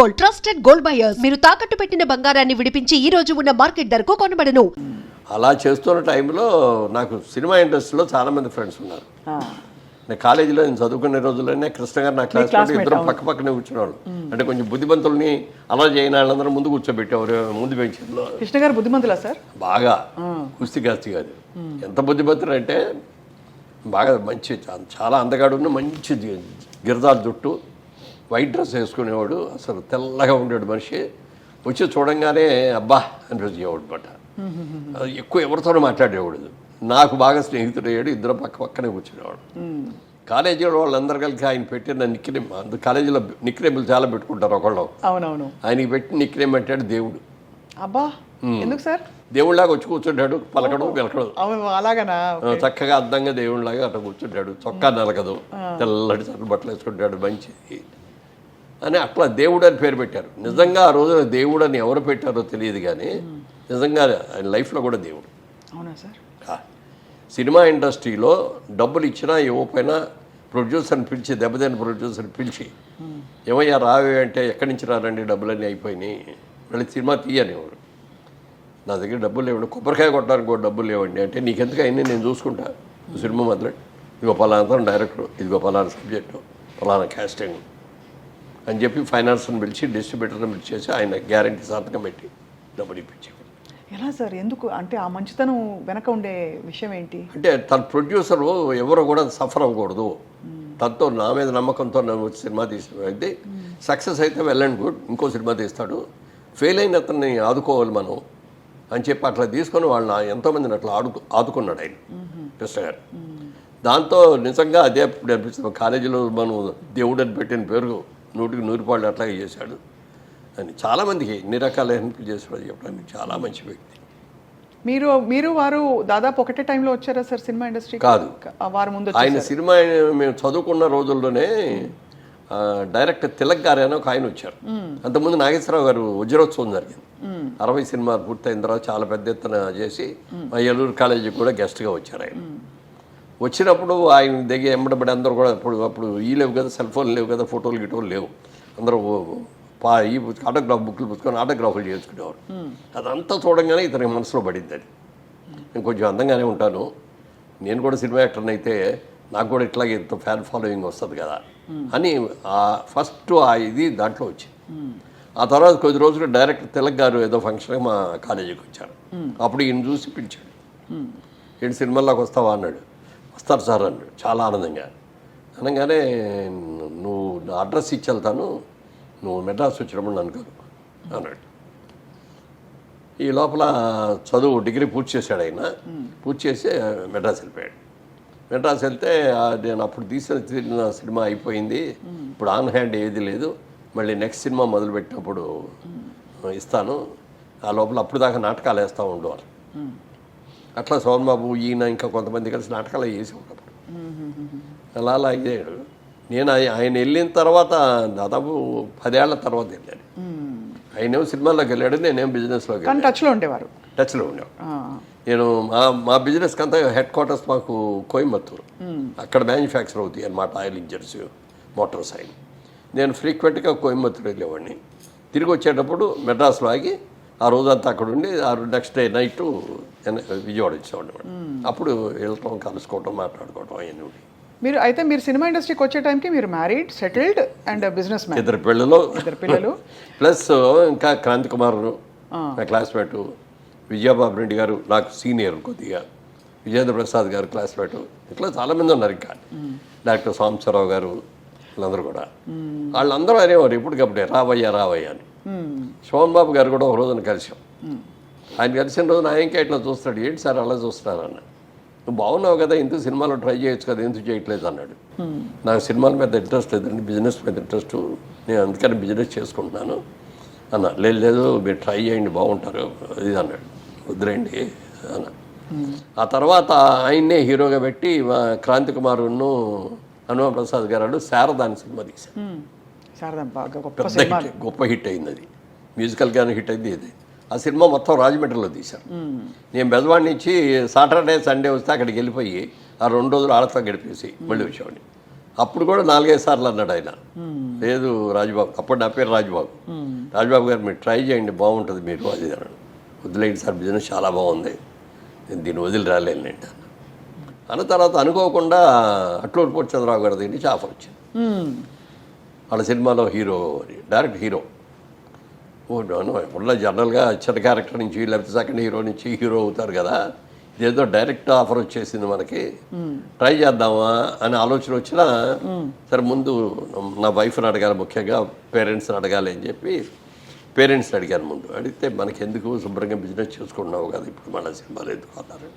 Gold trusted gold buyers. మీరు తాకట్టు పెట్టిన బంగారాన్ని విడిపించి ఈ రోజు ఉన్న మార్కెట్ ధరకు కొనబడను. అలా చేస్తున్న టైంలో నాకు సినిమా ఇండస్ట్రీలో చాలా మంది ఫ్రెండ్స్ ఉన్నారు. ఆ, నేను కాలేజీలో నేను చదువుకునే రోజుల్లోనే కృష్ణ గారు నా క్లాస్ ఇద్దరు. పక్క పక్కనే కూర్చునేవాళ్ళు. అంటే కొంచెం బుద్ధిమంతుల్ని అలా చేయని వాళ్ళందరూ ముందు కూర్చోబెట్టేవారు ముందు బెంచ్లో. కృష్ణ గారు బుద్ధిమంతులా సార్? బాగా. కుస్తీ కాస్తి కాదు. ఎంత బుద్ధిమంతుడు అంటే బాగా మంచి చాలా అందగాడు ఉన్న మంచి గి- గిరదాల జుట్టు వైట్ డ్రెస్ వేసుకునేవాడు అసలు తెల్లగా ఉండేవాడు మనిషి. వచ్చి చూడంగానే అబ్బా అనిపించేవాడు బట్ట ఎక్కువ ఎవరితోనూ మాట్లాడేవాడు నాకు బాగా స్నేహితుడు అయ్యాడు ఇద్దరు పక్క పక్కనే కూర్చునేవాడు. కాలేజీలో వాళ్ళందరూ కలిసి ఆయన పెట్టిన నిక్నేమ్ అందు కాలేజీలో నిక్నేములు చాలా పెట్టుకుంటారు ఒకళ్ళు. అవునవును. ఆయనకి పెట్టి నిక్నేమ్ అంటాడు దేవుడు. అబ్బా ఎందుకు సార్? దేవుళ్ళలాగా వచ్చి కూర్చుంటాడు పలకడు పిలకడు. అలాగనా? చక్కగా అద్దంగా దేవుళ్ళలాగా అట్లా కూర్చుంటాడు చొక్కా నలకదు తెల్లటి చక్కటి బట్టలు వేసుకుంటాడు మంచి అని అట్లా దేవుడు అని పేరు పెట్టారు. నిజంగా ఆ రోజున దేవుడు అని ఎవరు పెట్టారో తెలియదు కానీ నిజంగా ఆయన లైఫ్లో కూడా దేవుడు. అవునా సార్? సినిమా ఇండస్ట్రీలో డబ్బులు ఇచ్చినా ఇవ్వకపోయినా ప్రొడ్యూసర్ని పిలిచి దెబ్బతిన్న ప్రొడ్యూసర్ని పిలిచి ఏమయ్యా రావే అంటే ఎక్కడి నుంచి రారండి డబ్బులన్నీ అయిపోయినాయి? వెళ్ళి సినిమా తీయనివ్వరు నా దగ్గర డబ్బులు లేవండి. కొబ్బరికాయ కొట్టడానికి కూడా డబ్బులు లేవండి అంటే నీకెందుకు అయింది నేను చూసుకుంటా? సినిమా మొదలు ఇదిగో పలానా డైరెక్టర్ ఇదిగో పలానా సబ్జెక్టు పలానా క్యాస్టింగ్ అని చెప్పి ఫైనాన్స్ని పిలిచి డిస్ట్రిబ్యూటర్ని పిలిచేసి ఆయన గ్యారంటీ సంతకం పెట్టి డబ్బులు ఇప్పించేవాడు ఎలా సార్? ఎందుకు? అంటే ఆ మంచితనం వెనక ఉండే విషయం ఏంటి? అంటే తన ప్రొడ్యూసర్ ఎవరు కూడా సఫర్ అవ్వకూడదు. తనతో నా మీద నమ్మకంతో వచ్చి సినిమా తీసిన అయితే సక్సెస్ అయితే వెల్ అండ్ గుడ్ ఇంకో సినిమా తీస్తాడు. ఫెయిల్ అయిన అతన్ని ఆదుకోవాలి మనం అని చెప్పి అట్లా తీసుకొని వాళ్ళని ఎంతోమందిని అట్లా ఆడుకు ఆదుకున్నాడు ఆయన. కృష్ణ గారు. దాంతో నిజంగా అదే అనిపిస్తుంది. కాలేజీలో మనం దేవుడు అని పెట్టిన పేరు నూటికి నూరు పాళ్ళు అట్లాగే చేశాడు. అని చాలామందికి ఎన్ని రకాల హెల్ప్ చేశాడు చెప్పడానికి చాలా మంచి వ్యక్తి. మీరు మీరు వారు దాదాపు ఒకటే టైంలో వచ్చారా సార్ సినిమా ఇండస్ట్రీ కాదు. వారు ముందు ఆయన. సినిమా మేము చదువుకున్న రోజుల్లోనే డైరెక్టర్ తిలక్ గారు అని ఒక ఆయన వచ్చారు. అంతకుముందు నాగేశ్వరరావు గారు వజ్రోత్సవం జరిగింది. అరవై సినిమాలు పూర్తయిన తర్వాత చాలా పెద్ద ఎత్తున చేసి మా ఏలూరు కాలేజీకి కూడా గెస్ట్గా వచ్చారు ఆయన. వచ్చినప్పుడు ఆయన దగ్గర ఎంబడబడి అందరూ కూడా అప్పుడు అప్పుడు ఈ లేవు కదా సెల్ ఫోన్ లేవు కదా ఫోటోలు గిటోలు లేవు. అందరూ పా ఈ ఆటోగ్రాఫ్ బుక్లు పుచ్చుకొని ఆటోగ్రాఫ్లు చేసుకునేవారు అదంతా చూడంగానే ఇతని మనసులో పడింది అది. నేను కొంచెం అందంగానే ఉంటాను. నేను కూడా సినిమా యాక్టర్ని అయితే నాకు కూడా ఇట్లాగే ఇంత ఫ్యాన్ ఫాలోయింగ్ వస్తుంది కదా అని ఆ ఫస్ట్ ఆ ఇది దాంట్లో వచ్చింది. ఆ తర్వాత కొద్ది రోజులు డైరెక్టర్ తిలక్ గారు ఏదో ఫంక్షన్కి మా కాలేజీకి వచ్చారు. అప్పుడు ఈయన చూసి పిలిచాడు. ఏంటి సినిమాల్లోకి వస్తావా అన్నాడు. వస్తారు సార్ అన్నాడు. చాలా ఆనందంగా. అనగానే నువ్వు నా అడ్రస్ ఇచ్చి వెళ్తాను. నువ్వు మెడ్రాస్ వచ్చినప్పుడు నన్ను కలు అన్నాడు. ఈ లోపల చదువు డిగ్రీ పూర్తి చేశాడు ఆయన. పూర్తి చేసి మెడ్రాస్ వెళ్ళిపోయాడు. మెడ్రాస్ వెళ్తే నేను అప్పుడు తీసిన తీసిన సినిమా అయిపోయింది. ఇప్పుడు ఆన్ హ్యాండ్ ఏది లేదు. మళ్ళీ నెక్స్ట్ సినిమా మొదలుపెట్టినప్పుడు ఇస్తాను. ఆ లోపల అప్పుడు దాకా నాటకాలు వేస్తూ ఉండేవారు అట్లా సోన్ బాబు ఈయన ఇంకా కొంతమంది కలిసి నాటకాలు వేసి ఉన్నప్పుడు అలా అయ్యాడు. నేను ఆయ- ఆయన వెళ్ళిన తర్వాత దాదాపు పదేళ్ళ తర్వాత వెళ్ళాను ఆయనేమో సినిమాల్లోకి వెళ్ళాడు నేనేం బిజినెస్లోకి టచ్లో ఉండేవారు. టచ్లో ఉండేవాడు నేను మా మా బిజినెస్కి అంతా హెడ్ క్వార్టర్స్ మాకు కోయంబత్తూరు. అక్కడ మ్యానుఫ్యాక్చర్ అవుతాయి అన్నమాట ఆయిల్ ఇంజన్స్ మోటార్స్ ఆయిల్ నేను ఫ్రీక్వెంట్గా కోయంబత్తూరు వెళ్ళేవాడిని. తిరిగి వచ్చేటప్పుడు మెడ్రాస్లో ఆగి ఆ రోజంతా అక్కడ ఉండి ఆ నెక్స్ట్ డే నైట్ విజయవాడ వచ్చేవాడిని అప్పుడు వెళ్ళటం కలుసుకోవటం మాట్లాడుకోవటం అవన్నీ. మీరు అయితే మీరు సినిమా ఇండస్ట్రీకి వచ్చే టైంకి మీరు married settled and business man ఇద్దరు పిల్లలు. ఇద్దరు పిల్లలు. ప్లస్ ఇంకా క్రాంతి కుమార్ నా క్లాస్మేట్ విజయబాబు రెడ్డి గారు నాకు సీనియర్ కొద్దిగా. విజేంద్ర ప్రసాద్ గారు క్లాస్మేట్ ఇట్లా చాలామంది ఉన్నారు ఇంకా. డాక్టర్ సాంబశివరావు గారు వీళ్ళందరూ కూడా. వాళ్ళందరూ అనేవారు ఎప్పటికప్పుడే రావయ్యా రావయ్యా అని. శోభన్ బాబు గారు కూడా ఒక రోజున కలిసాం ఆయన కలిసిన రోజున ఆయనకి ఇట్లా చూస్తాడు ఏంటి సార్ అలా చూస్తున్నారు? అన్న నువ్వు బాగున్నావు కదా ఎందుకు సినిమాలో ట్రై చేయొచ్చు కదా ఎందుకు చేయట్లేదు? అన్నాడు. నాకు సినిమాల మీద ఇంట్రెస్ట్ లేదండి బిజినెస్ మీద ఇంట్రెస్ట్ నేను అందుకని బిజినెస్ చేసుకుంటున్నాను. అన్న లేదు లేదు మీరు ట్రై చేయండి బాగుంటారు ఇది అన్నాడు. వద్దులేండి అన్న ఆ తర్వాత ఆయన్నే హీరోగా పెట్టి క్రాంతి కుమారును హనుమ ప్రసాద్ గారు శారదాని సినిమా తీశారు గొప్ప సినిమా. గొప్ప హిట్ అయింది. అది మ్యూజికల్గానే హిట్ అయింది ఇది. ఆ సినిమా మొత్తం రాజమండ్రిలో తీశారు. నేను బెజవాడి నుంచి సాటర్డే సండే వస్తే అక్కడికి వెళ్ళిపోయి ఆ రెండు రోజులు ఆడతా గడిపేసి మళ్ళీ వచ్చేవాడిని. అప్పుడు కూడా నాలుగైదు సార్లు అన్నాడు ఆయన. లేదు రాజబాబు అప్పుడు నా పేరు రాజబాబు. రాజబాబు గారు మీరు ట్రై చేయండి బాగుంటుంది మీరు అది అన్నాడు. వదిలేండి సార్ బిజినెస్ చాలా బాగుంది. నేను దీన్ని వదిలి రాలేండి అన్న అన్న తర్వాత అనుకోకుండా అట్లూరు పూర్ చంద్రబాబు గారి దగ్గర నుంచి ఆఫర్ వచ్చింది వాళ్ళ సినిమాలో హీరో డైరెక్ట్ హీరో. ఓ ఎప్పుడన్నా జనరల్గా చిన్న క్యారెక్టర్ నుంచి లేకపోతే సెకండ్ హీరో నుంచి హీరో అవుతారు కదా. ఇదేదో డైరెక్ట్ ఆఫర్ వచ్చేసింది మనకి. ట్రై చేద్దామా అనే ఆలోచన వచ్చినా సరే ముందు నా వైఫ్ని అడగాలి ముఖ్యంగా పేరెంట్స్ని అడగాలి అని చెప్పి పేరెంట్స్ని అడిగాను ముందు. అడిగితే మనకి ఎందుకు శుభ్రంగా బిజినెస్ చేసుకుంటున్నావు కదా ఇప్పుడు మన సినిమాలు ఎందుకు అన్నారు